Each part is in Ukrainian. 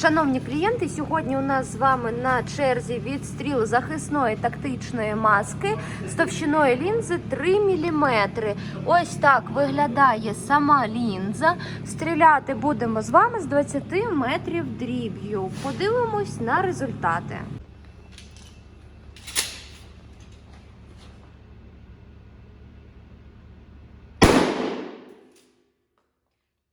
Шановні клієнти, сьогодні у нас з вами на черзі відстріл захисної тактичної маски з товщиною лінзи 3 мм. Ось так виглядає сама лінза. Стріляти будемо з вами з 20 метрів дріб'ю. Подивимось на результати.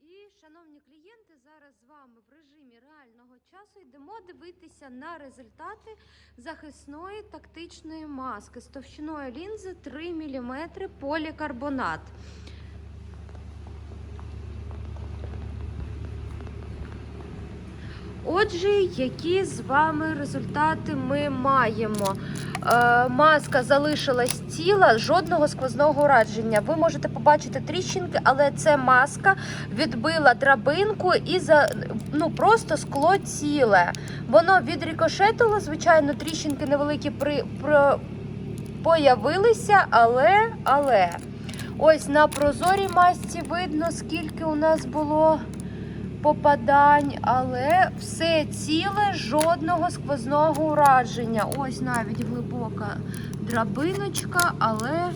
І, шановні клієнти, зараз з вами в режимі реального часу йдемо дивитися на результати захисної тактичної маски з товщиною лінзи 3 мм полікарбонат. Отже, які з вами результати ми маємо? Е, маска залишилась ціла, жодного сквозного ураження. Ви можете побачити тріщинки, але це маска відбила драбинку і за ну просто скло ціле. Воно відрикошетило, звичайно, тріщинки невеликі при, про, появилися, але, але ось на прозорій масці видно, скільки у нас було попадань, але все ціле, жодного сквозного ураження. Ось навіть глибока драбиночка, але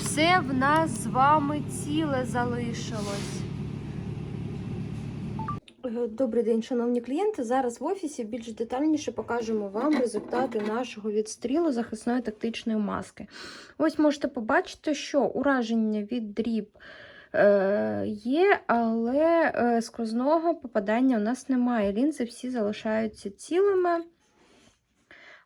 все в нас з вами ціле залишилось. Е, Добрий день, шановні клієнти. Зараз в офісі більш детальніше покажемо вам результати нашого відстрілу захисної тактичної маски. Ось можете побачити, що ураження від дріб є, але е, сквозного попадання у нас немає. Лінзи всі залишаються цілими.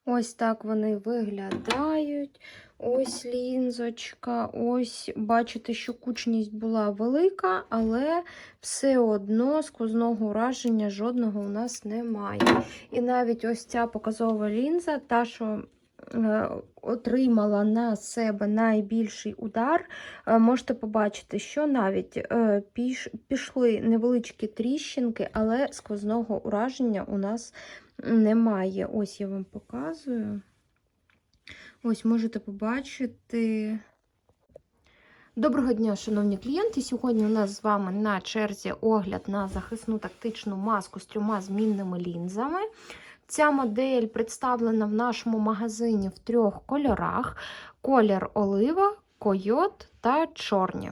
Ось так вони виглядають. Ось лінзочка. Ось бачите, що кучність була велика, але все одно сквозного ураження жодного у нас немає. І навіть ось ця показова лінза, та, що е, отримала на себе найбільший удар, е, можете побачити, що навіть е, пішли невеличкі тріщинки, але сквозного ураження у нас немає. Ось я вам показую. Ось можете побачити. Доброго дня, шановні клієнти. Сьогодні у нас з вами на черзі огляд на захисну тактичну маску з трьома змінними лінзами. Ця модель представлена в нашому магазині в трьох кольорах: колір олива, койот та чорні.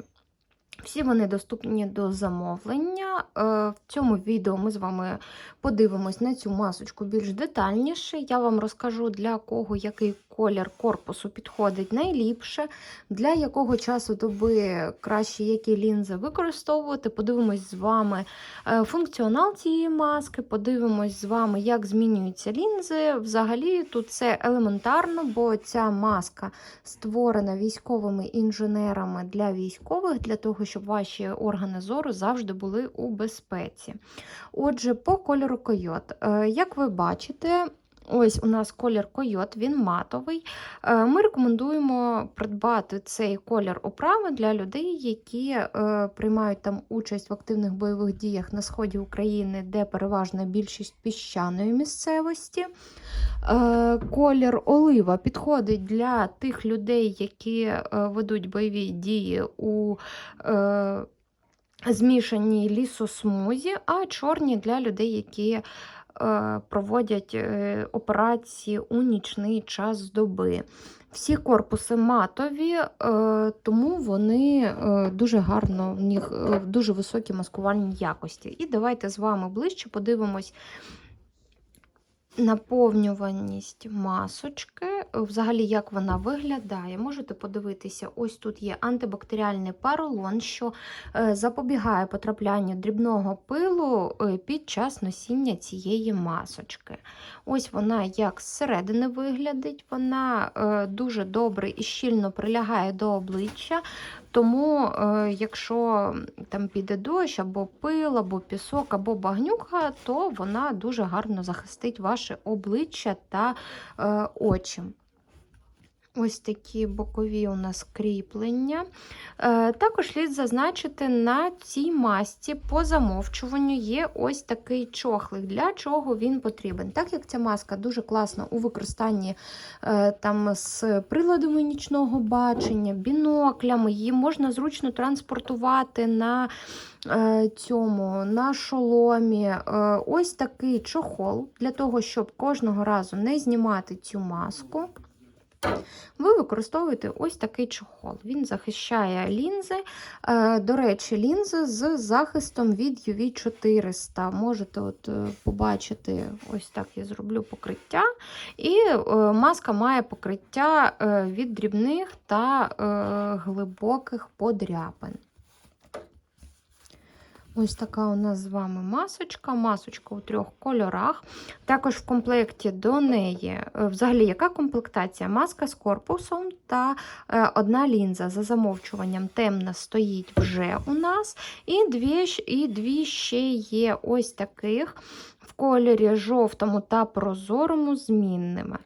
Всі вони доступні до замовлення. Е, В цьому відео ми з вами подивимось на цю масочку більш детальніше. Я вам розкажу, для кого який колір корпусу підходить найліпше, для якого часу доби краще які лінзи використовувати. Подивимось з вами е, функціонал цієї маски, подивимось з вами, як змінюються лінзи. Взагалі тут це елементарно, бо ця маска створена військовими інженерами для військових, для того, щоб щоб ваші органи зору завжди були у безпеці. Отже, по кольору койот. Е, Як ви бачите, Ось у нас колір койот, він матовий. Е, Ми рекомендуємо придбати цей колір оправи для людей, які е, приймають там участь в активних бойових діях на сході України, де переважна більшість піщаної місцевості. Е, Колір олива підходить для тих людей, які ведуть бойові дії у змішаній лісосмузі, а чорні для людей, які проводять е, операції у нічний час доби. Всі корпуси матові, е, тому вони е, дуже гарно, в них е, дуже високі маскувальні якості. І давайте з вами ближче подивимось наповнюваність масочки, е, взагалі, як вона виглядає. Можете подивитися, ось тут є антибактеріальний паролон, що е, запобігає потраплянню дрібного пилу е, під час носіння цієї масочки. Ось вона як зсередини виглядить, вона е, дуже добре і щільно прилягає до обличчя. Тому, е, якщо там піде дощ, або пил, або пісок, або багнюка, то вона дуже гарно захистить ваше обличчя та е, очі. Ось такі бокові у нас кріплення. Е, також слід зазначити, на цій масці по замовчуванню є ось такий чохлик. Для чого він потрібен? Так як ця маска дуже класна у використанні е, там з приладами нічного бачення, біноклями, її можна зручно транспортувати на е, цьому, на шоломі. Ось такий чохол для того, щоб кожного разу не знімати цю маску. Ви використовуєте ось такий чохол. Він захищає лінзи. Е, До речі, лінзи з захистом від UV 400. Можете от е, побачити, ось так я зроблю покриття. І е, маска має покриття від дрібних та глибоких подряпин. Ось така у нас з вами масочка. Масочка у трьох кольорах. Також в комплекті до неї, е, взагалі, яка комплектація? Маска з корпусом та е, одна лінза за замовчуванням темна стоїть вже у нас. І дві, і дві ще є ось таких в кольорі жовтому та прозорому змінними.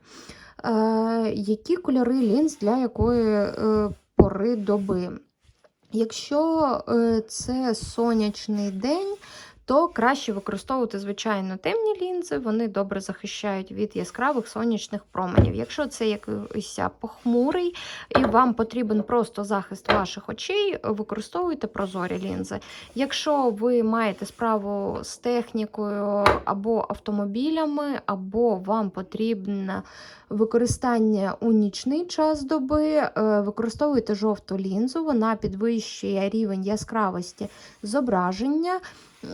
Е, які кольори лінз для якої е, пори доби? Якщо е, це сонячний день, то краще використовувати, звичайно, темні лінзи, вони добре захищають від яскравих сонячних променів. Якщо це якийсь похмурий і вам потрібен просто захист ваших очей, використовуйте прозорі лінзи. Якщо ви маєте справу з технікою або автомобілями, або вам потрібне використання у нічний час доби, е, використовуйте жовту лінзу, вона підвищує рівень яскравості зображення,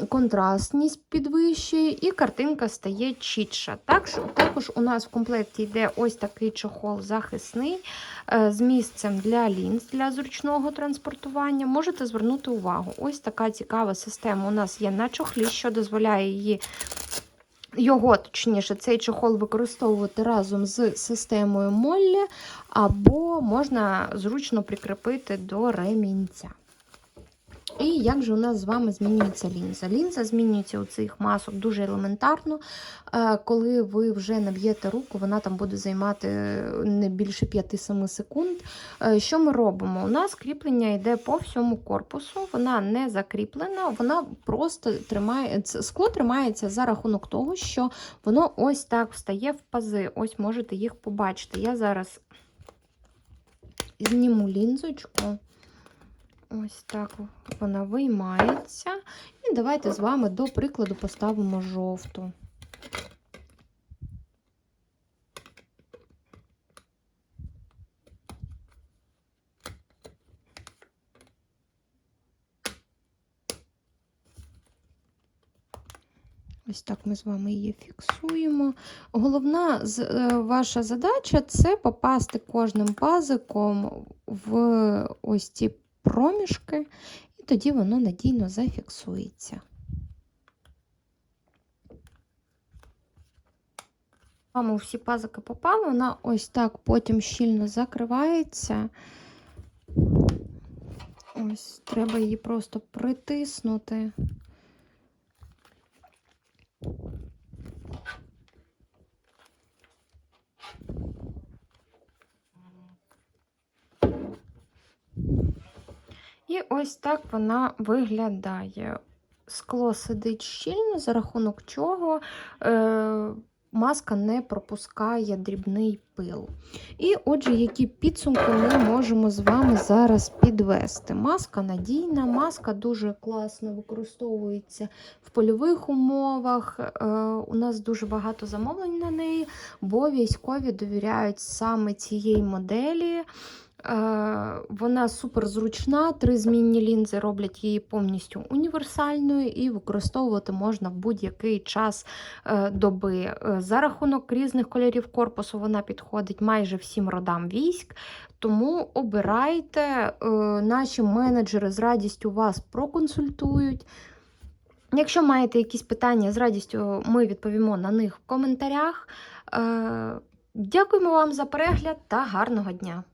контрастність підвищує, і картинка стає чітша. Так, що- також у нас в комплекті йде ось такий чохол захисний е, з місцем для лінз для зручного транспортування. Можете звернути увагу. Ось така цікава система у нас є на чохлі, що дозволяє її. Його, точніше, цей чохол використовувати разом з системою Моллі, або можна зручно прикріпити до ремінця. І як же у нас з вами змінюється лінза? Лінза змінюється у цих масок дуже елементарно. Е, Коли ви вже наб'єте руку, вона там буде займати не більше 5-7 секунд. Е, Що ми робимо? У нас кріплення йде по всьому корпусу, вона не закріплена, вона просто тримає скло тримається за рахунок того, що воно ось так встає в пази. Ось можете їх побачити. Я зараз зніму лінзочку. Ось так вона виймається. І давайте з вами, до прикладу, поставимо жовту. Ось так ми з вами її фіксуємо. Головна е, ваша задача це попасти кожним пазиком в ось ці проміжки, і тоді воно надійно зафіксується. Вами всі пазики попали, вона ось так потім щільно закривається. Ось, треба її просто притиснути. І ось так вона виглядає. Скло сидить щільно, за рахунок чого е, маска не пропускає дрібний пил. І отже, які підсумки ми можемо з вами зараз підвести. Маска надійна, маска дуже класно використовується в польових умовах. Е, у нас дуже багато замовлень на неї, бо військові довіряють саме цієї моделі. Е, Вона супер зручна, три змінні лінзи роблять її повністю універсальною і використовувати можна в будь-який час е, доби. Е, За рахунок різних кольорів корпусу вона підходить майже всім родам військ. Тому обирайте, наші менеджери з радістю вас проконсультують. Якщо маєте якісь питання, з радістю ми відповімо на них в коментарях. Дякуємо вам за перегляд та гарного дня!